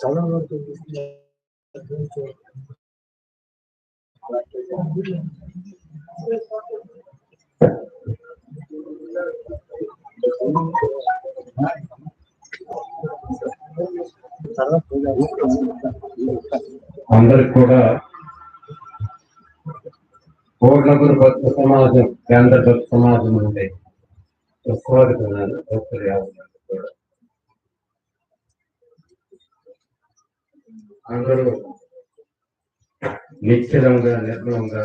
చాలా వరకు అందరికి కూడా కోట్లగురు భక్త సమాజం కేంద్ర భక్త సమాజం నుండి సుస్వాగతున్నాను భక్తులు యావత్తు కూడా. అందరూ నిశ్చలంగా నిర్మలంగా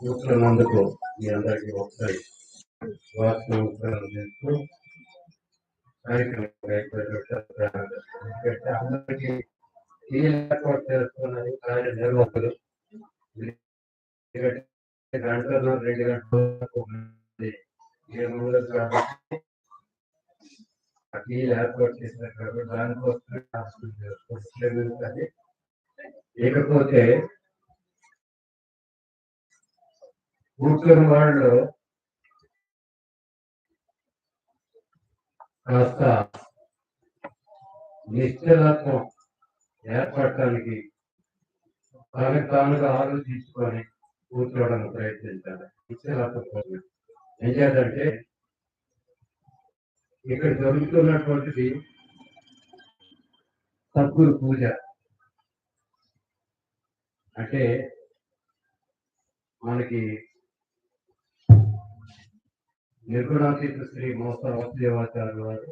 కూర్చున్నందుకు మీ అందరికీ ఒకసారి వాసు కార్యక్రమం అయిపోయినట్టు అందరికీ ఏర్పాటు చేస్తున్నది కార్యనిర్వాహకులు ఎందుకంటే గంటలు రెండు గంటల వరకు ఏర్పాటు చేసిన కాబట్టి దానికోసం హాస్పిటల్ చేసుకోవాలి ఇకపోతే వాళ్ళు కాస్త నిశ్చలత్వం ఏర్పడటానికి తనకు తానుగా ఆలోచించుకొని కూర్చోవడానికి ప్రయత్నించాలి నిశ్చలత్వం కోసం. ఏం చేయాలంటే ఇక్కడ జరుగుతున్నటువంటిది సద్గురు పూజ. అంటే మనకి నిర్గుణాతీత శ్రీ మోస వాసుదేవాచార్య వారు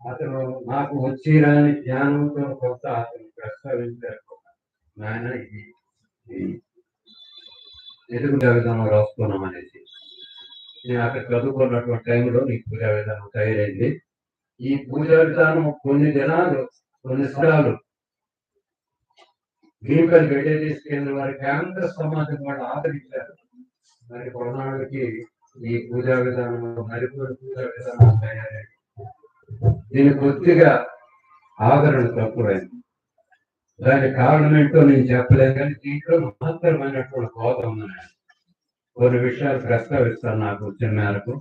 అతను నాకు వచ్చి రాని జ్ఞానంతో కొంత అతను ప్రస్తావించారు. నాయన ఇది ఇది ఎదుగుదల రాసుకున్నాం అనేది నేను అక్కడ చదువుకున్నటువంటి టైంలో నీకు పూజా విధానం తయారైంది. ఈ పూజా విధానం కొన్ని దినాలు కొన్ని స్థలాలు భీమకల్ గడ్డే తీసుకెళ్ళిన వారి కేంద్ర సమాజం వాళ్ళు ఆదరించారు. మరి కొన్నాళ్ళకి ఈ పూజా విధానం మరికొన్ని పూజా విధానం తయారైంది దీని కొద్దిగా ఆదరణ తక్కువైంది. దానికి కారణం ఏంటో నేను చెప్పలేదు కానీ దీంట్లో మహత్తరమైనటువంటి కోత ఉందని కొన్ని విషయాలు ప్రస్తావిస్తాను నాకు వచ్చిన మేరకు.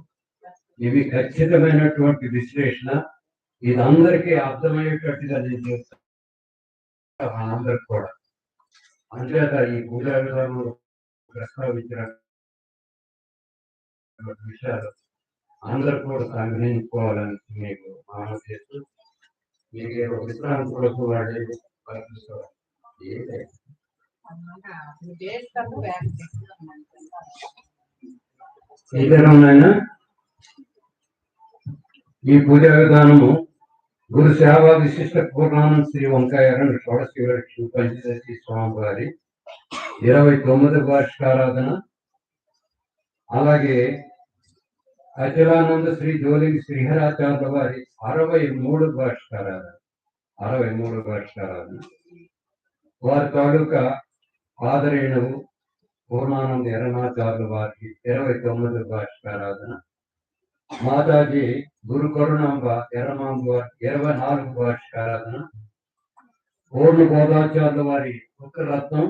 ఇవి ఖచ్చితమైనటువంటి విశ్లేషణ. ఇది అందరికీ అర్థమయ్యేటట్టుగా నేను చేస్తాను మనందరికి కూడా. అంచేత ఈ పూజా విధానంలో ప్రస్తావించిన విషయాలు అందరూ కూడా సంగ్రహించుకోవాలని మీకు మనం చేస్తూ మీకు ఏదో విశ్రాంతి కొరకు వాడే ఇదేనా ఈ పూజా విధానము గురు సేవా విశిష్ట పూర్ణానంద శ్రీ వంకాయ రెండు షోడశి పంచదశి స్వామి వారి ఇరవై తొమ్మిది వార్షికారాధన అలాగే అచలానంద శ్రీ జోలి శ్రీహరాచార్య వారి అరవై మూడు వార్షికారాధన అరవై మూడు వార్షికారాధన వారి తాలూకా ఆదరేణవు పూర్ణానంద ఎరణాచార్యుల వారికి ఇరవై తొమ్మిది వార్షికారాధన మాతాజీ గురు కరుణాంబ ఎర్రమాంబ వారి ఇరవై నాలుగు వార్షికారాధన పూర్ణ బోధాచార్యుల వారి ఉత్తరరత్నం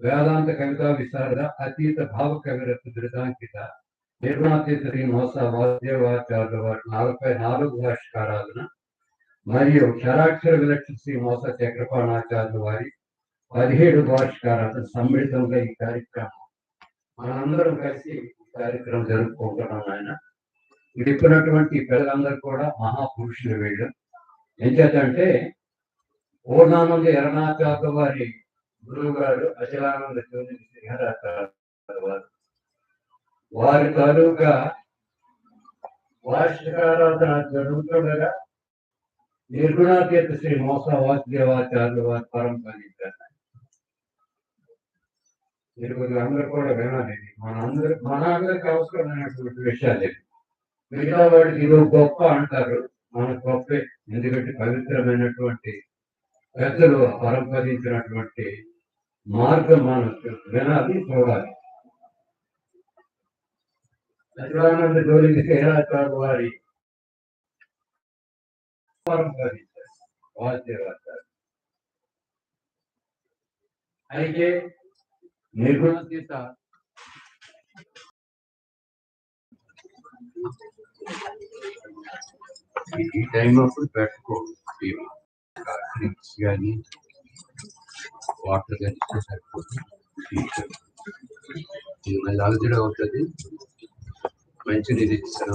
వేదాంత కవితా విశారద అతీత భావ కవిరత్న బిరుదాంకిత నిర్మాతీత శ్రీ మోస వాద్యవాచార్యుల వారి నలభై నాలుగు వార్షికారాధన మరియు క్షరాక్షర విలక్షణ శ్రీ మోస చక్రపాణాచార్యుల వారి పదిహేడు వార్షికారాధన సమ్మిళితంగా ఈ కార్యక్రమం. మనందరం కలిసి ఈ కార్యక్రమం జరుపుకుంటున్నాం ఆయన చెప్పినటువంటి పిల్లలందరూ కూడా మహాపురుషులు వీళ్ళు. ఎంచేతంటే పూర్ణానంద ఎరణాచార్య వారి గురువు గారు అచలానంద శ్రీహరాచార్య వారు. వారి తాలూకా వార్షికారాధన జరుగుతుండగా నిర్గుణాతీత శ్రీ మోస వాసుదేవాచార్యులు వారు పరంపరించారు మీరు అందరూ కూడా వినాలి మన అందరి మన అందరికి అవసరమైనటువంటి విషయాలు ఇవి. మిగతా వాడికి ఇది గొప్ప అంటారు మన గొప్పే ఎందుకంటే పవిత్రమైనటువంటి పెద్దలు పరంపరించినటువంటి మార్గం మనం వినాలి చూడాలి సచివానంద జోలికి శ్రీరాచార్య వారి పరంపరించారు వాద్యవాచారు అయితే నిర్గుణ నిర్గుణాతీత ఈ టైం అప్పుడు పెట్టుకో డ్రింక్స్ కానీ వాటర్ కానీ సరిపోతుంది. మళ్ళీ అలజడి అవుతుంది మంచి నీళ్ళు ఇస్తాను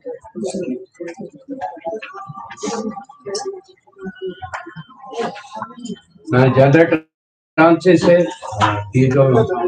ఆన్ చేసే దీంట్లో దీని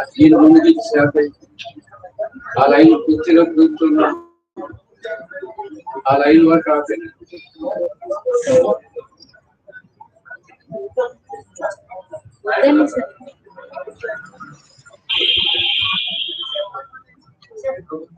আজকের মন্দির হিসাবে আলাইন করতে পর্যন্ত না আলাইন ওয়ার কাপে Thank you. Thank you.